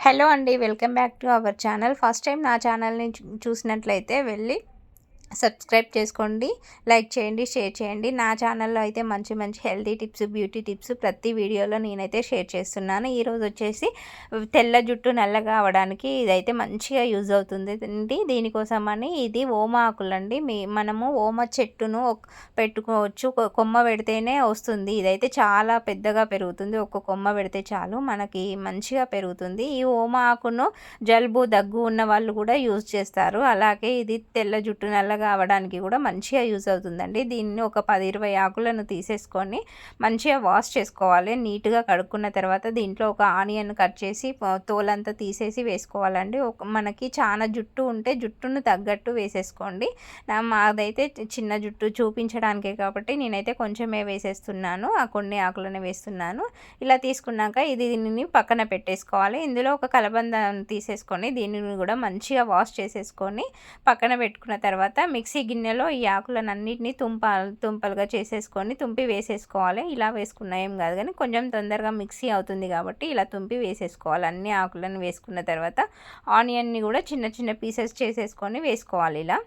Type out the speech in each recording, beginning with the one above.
Hello అండి welcome back to our channel. First time నా ఛానల్ని చూసినట్లయితే వెళ్ళి సబ్స్క్రైబ్ చేసుకోండి లైక్ చేయండి షేర్ చేయండి. నా ఛానల్లో అయితే మంచి మంచి హెల్తీ టిప్స్ బ్యూటీ టిప్స్ ప్రతి వీడియోలో నేనైతే షేర్ చేస్తున్నాను. ఈరోజు వచ్చేసి తెల్ల జుట్టు నల్లగా అవడానికి ఇదైతే మంచిగా యూజ్ అవుతుంది అండి. దీనికోసమని ఇది ఓమ ఆకులండి. మీ మనము ఓమ చెట్టును పెట్టుకోవచ్చు. కొమ్మ పెడితేనే వస్తుంది. ఇదైతే చాలా పెద్దగా పెరుగుతుంది. ఒక కొమ్మ పెడితే చాలు మనకి మంచిగా పెరుగుతుంది. ఈ ఓమ ఆకును జలుబు దగ్గు ఉన్న వాళ్ళు కూడా యూజ్ చేస్తారు. అలాగే ఇది తెల్ల జుట్టు నల్లగా తెల్లగా అవ్వడానికి కూడా మంచిగా యూజ్ అవుతుందండి. దీన్ని ఒక పది ఇరవై ఆకులను తీసేసుకొని మంచిగా వాష్ చేసుకోవాలి. నీట్గా కడుక్కున్న తర్వాత దీంట్లో ఒక ఆనియన్ కట్ చేసి తోలంతా తీసేసి వేసుకోవాలండి. ఒక మనకి చాలా జుట్టు ఉంటే జుట్టును తగ్గట్టు వేసేసుకోండి. మాదైతే చిన్న జుట్టు చూపించడానికే కాబట్టి నేనైతే కొంచెమే వేసేస్తున్నాను. ఆ కొన్ని ఆకులను వేస్తున్నాను. ఇలా తీసుకున్నాక ఇది దీనిని పక్కన పెట్టేసుకోవాలి. ఇందులో ఒక కలబంద తీసేసుకొని దీనిని కూడా మంచిగా వాష్ చేసేసుకొని పక్కన పెట్టుకున్న తర్వాత మిక్సీ గిన్నెలో ఈ ఆకులను అన్నిటిని తుంప తుంపలుగా చేసేసుకొని తుంపి వేసేసుకోవాలి. ఇలా వేసుకున్నా ఏం కాదు కానీ కొంచెం తొందరగా మిక్సీ అవుతుంది కాబట్టి ఇలా తుంపి వేసేసుకోవాలి. అన్ని ఆకులను వేసుకున్న తర్వాత ఆనియన్ని కూడా చిన్న చిన్న పీసెస్ చేసేసుకొని వేసుకోవాలి ఇలా.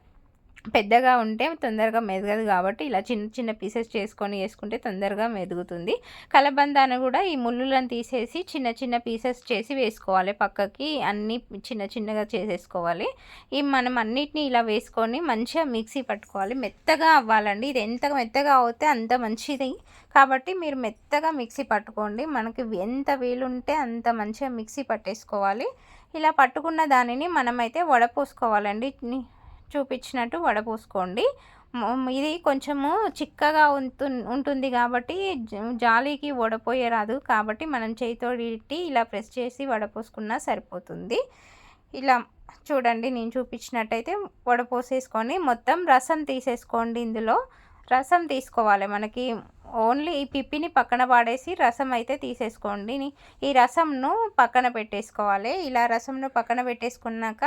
పెద్దగా ఉంటే తొందరగా మెదగదు కాబట్టి ఇలా చిన్న చిన్న పీసెస్ చేసుకొని వేసుకుంటే తొందరగా మెదుగుతుంది. కలబందాన్ని కూడా ఈ ముళ్ళులను తీసేసి చిన్న చిన్న పీసెస్ చేసి వేసుకోవాలి. పక్కకి అన్నీ చిన్న చిన్నగా చేసేసుకోవాలి. ఈ మనం అన్నిటినీ ఇలా వేసుకొని మంచిగా మిక్సీ పట్టుకోవాలి. మెత్తగా అవ్వాలండి. ఇది ఎంత మెత్తగా అవుతే అంత మంచిది. కాబట్టి మీరు మెత్తగా మిక్సీ పట్టుకోండి. మనకి ఎంత వీలుంటే అంత మంచిగా మిక్సీ పట్టేసుకోవాలి. ఇలా పట్టుకున్న దానిని మనమైతే వడపోసుకోవాలండి. చూపించినట్టు వడపోసుకోండి. ఇది కొంచెము చిక్కగా ఉంటు ఉంటుంది కాబట్టి జాలీకి వడపోయే రాదు. కాబట్టి మనం చేయితో ఇలా ప్రెస్ చేసి వడపోసుకున్నా సరిపోతుంది. ఇలా చూడండి నేను చూపించినట్టయితే వడపోసేసుకొని మొత్తం రసం తీసేసుకోండి ఇందులో. రసం తీసుకోవాలి మనకి. ఓన్లీ ఈ పిప్పిని పక్కన పాడేసి రసం అయితే తీసేసుకోండి. ఈ రసంను పక్కన పెట్టేసుకోవాలి. ఇలా రసంను పక్కన పెట్టేసుకున్నాక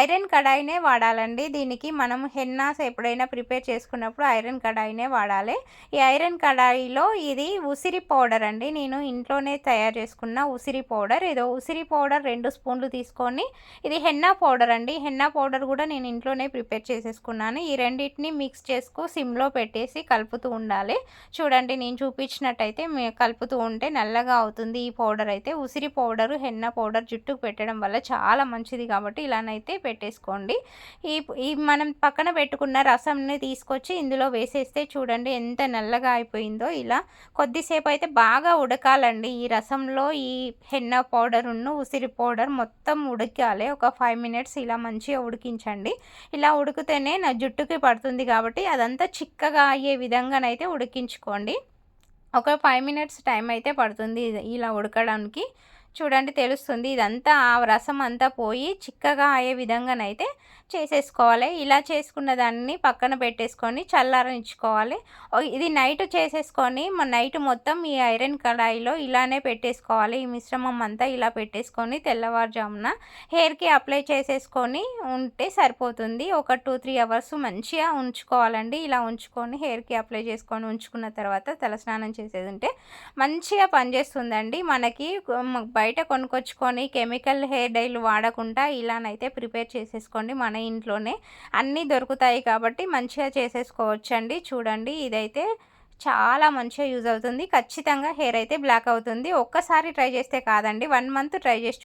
ఐరన్ కడాయినే వాడాలండి. దీనికి మనం హెన్నాస్ ఎప్పుడైనా ప్రిపేర్ చేసుకున్నప్పుడు ఐరన్ కడాయినే వాడాలి. ఈ ఐరన్ కడాయిలో ఇది ఉసిరి పౌడర్ అండి. నేను ఇంట్లోనే తయారు చేసుకున్న ఉసిరి పౌడర్. ఏదో ఉసిరి పౌడర్ రెండు స్పూన్లు తీసుకొని ఇది హెన్నా పౌడర్ అండి. హెన్నా పౌడర్ కూడా నేను ఇంట్లోనే ప్రిపేర్ చేసేసుకున్నాను. ఈ రెండింటిని మిక్స్ చేసుకు సిమ్లో పెట్టేసి కలుపుతూ ఉండాలి. చూ చూడండి నేను చూపించినట్టయితే కలుపుతూ ఉంటే నల్లగా అవుతుంది. ఈ పౌడర్ అయితే ఉసిరి పౌడర్ హెన్న పౌడర్ జుట్టుకు పెట్టడం వల్ల చాలా మంచిది కాబట్టి ఇలానైతే పెట్టేసుకోండి. ఈ ఈ మనం పక్కన పెట్టుకున్న రసంని తీసుకొచ్చి ఇందులో వేసేస్తే చూడండి ఎంత నల్లగా అయిపోయిందో. ఇలా కొద్దిసేపు అయితే బాగా ఉడకాలండి. ఈ రసంలో ఈ హెన్న పౌడర్ను ఉసిరి పౌడర్ మొత్తం ఉడకాలి. ఒక ఫైవ్ మినిట్స్ ఇలా మంచిగా ఉడికించండి. ఇలా ఉడికితేనే నా జుట్టుకి పడుతుంది కాబట్టి అదంతా చిక్కగా అయ్యే విధంగానైతే ఉడికించుకోండి. ఒక ఫైవ్ మినిట్స్ టైం అయితే పడుతుంది ఇలా ఉడకడానికి. చూడండి తెలుస్తుంది. ఇదంతా ఆ రసం అంతా పోయి చిక్కగా అయ్యే విధంగానైతే చేసేసుకోవాలి. ఇలా చేసుకున్న దాన్ని పక్కన పెట్టేసుకొని చల్లారించుకోవాలి ఇది నైట్ చేసేసుకొని నైట్ మొత్తం ఈ ఐరన్ కడాయిలో ఇలానే పెట్టేసుకోవాలి. ఈ మిశ్రమం అంతా ఇలా పెట్టేసుకొని తెల్లవారుజామున హెయిర్కి అప్లై చేసేసుకొని ఉంటే సరిపోతుంది. ఒక టూ త్రీ అవర్స్ మంచిగా ఉంచుకోవాలండి. ఇలా ఉంచుకొని హెయిర్కి అప్లై చేసుకొని ఉంచుకున్న తర్వాత తలస్నానం చేసేది ఉంటే మంచిగా పనిచేస్తుందండి. మనకి బయట కొనుక్కొచ్చుకొని కెమికల్ హెయిర్ డైలు వాడకుండా ఇలానైతే ప్రిపేర్ చేసేసుకోండి మన ఇంట్లోనే. అన్నీ దొరుకుతాయి కాబట్టి మంచిగా చేసేసుకోవచ్చండి. చూడండి ఇదైతే చాలా మంచిగా యూజ్ అవుతుంది. ఖచ్చితంగా హెయిర్ అయితే బ్లాక్ అవుతుంది. ఒక్కసారి ట్రై చేస్తే కాదండి. వన్ మంత్ ట్రై చేసి